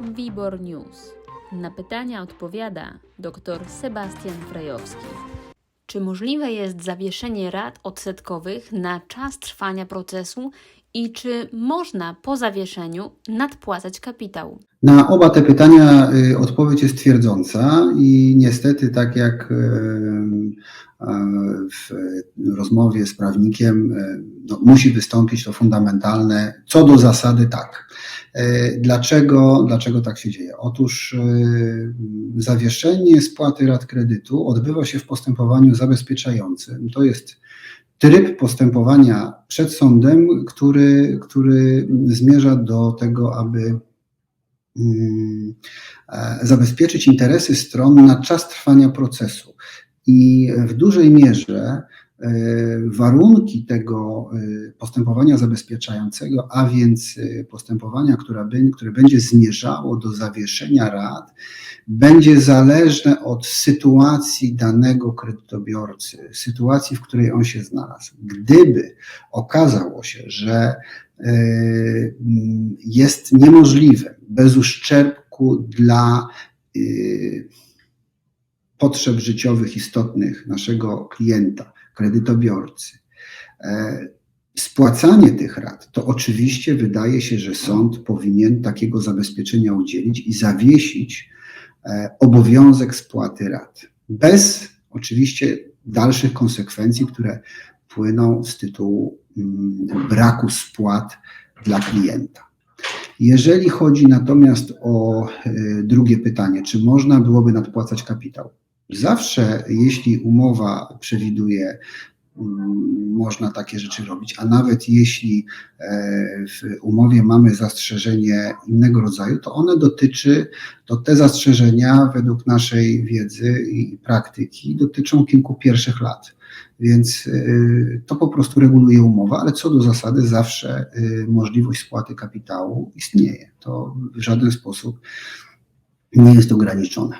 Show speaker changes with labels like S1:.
S1: WIBOR News. Na pytania odpowiada dr Sebastian Frejowski. Czy możliwe jest zawieszenie rat odsetkowych na czas trwania procesu i czy można po zawieszeniu nadpłacać kapitał?
S2: Na oba te pytania y, odpowiedź jest twierdząca i niestety, tak jak y, y, w rozmowie z prawnikiem, no, musi wystąpić to fundamentalne. Co do zasady, tak. Y, Dlaczego, dlaczego tak się dzieje? Otóż y, zawieszenie spłaty rat kredytu odbywa się w postępowaniu zabezpieczającym. To jest tryb postępowania przed sądem, który, który zmierza do tego, aby mm, e, zabezpieczyć interesy stron na czas trwania procesu. I w dużej mierze e, warunki tego e, postępowania zabezpieczającego, a więc e, postępowania, które, bę- które będzie zmierzało do zawieszenia rat, będzie zależne od sytuacji danego kredytobiorcy, sytuacji, w której on się znalazł. Gdyby okazało się, że e, jest niemożliwe bez uszczerbku dla potrzeb życiowych istotnych naszego klienta, kredytobiorcy. E, Spłacanie tych rat, to oczywiście wydaje się, że sąd powinien takiego zabezpieczenia udzielić i zawiesić e, obowiązek spłaty rat. Bez oczywiście dalszych konsekwencji, które płyną z tytułu mm, braku spłat dla klienta. Jeżeli chodzi natomiast o e, drugie pytanie, czy można byłoby nadpłacać kapitał? Zawsze, jeśli umowa przewiduje, mm, można takie rzeczy robić, a nawet jeśli e, w umowie mamy zastrzeżenie innego rodzaju, to one dotyczy, to te zastrzeżenia według naszej wiedzy i praktyki dotyczą kilku pierwszych lat. Więc y, to po prostu reguluje umowa, ale co do zasady zawsze y, możliwość spłaty kapitału istnieje. To w żaden sposób nie jest ograniczone.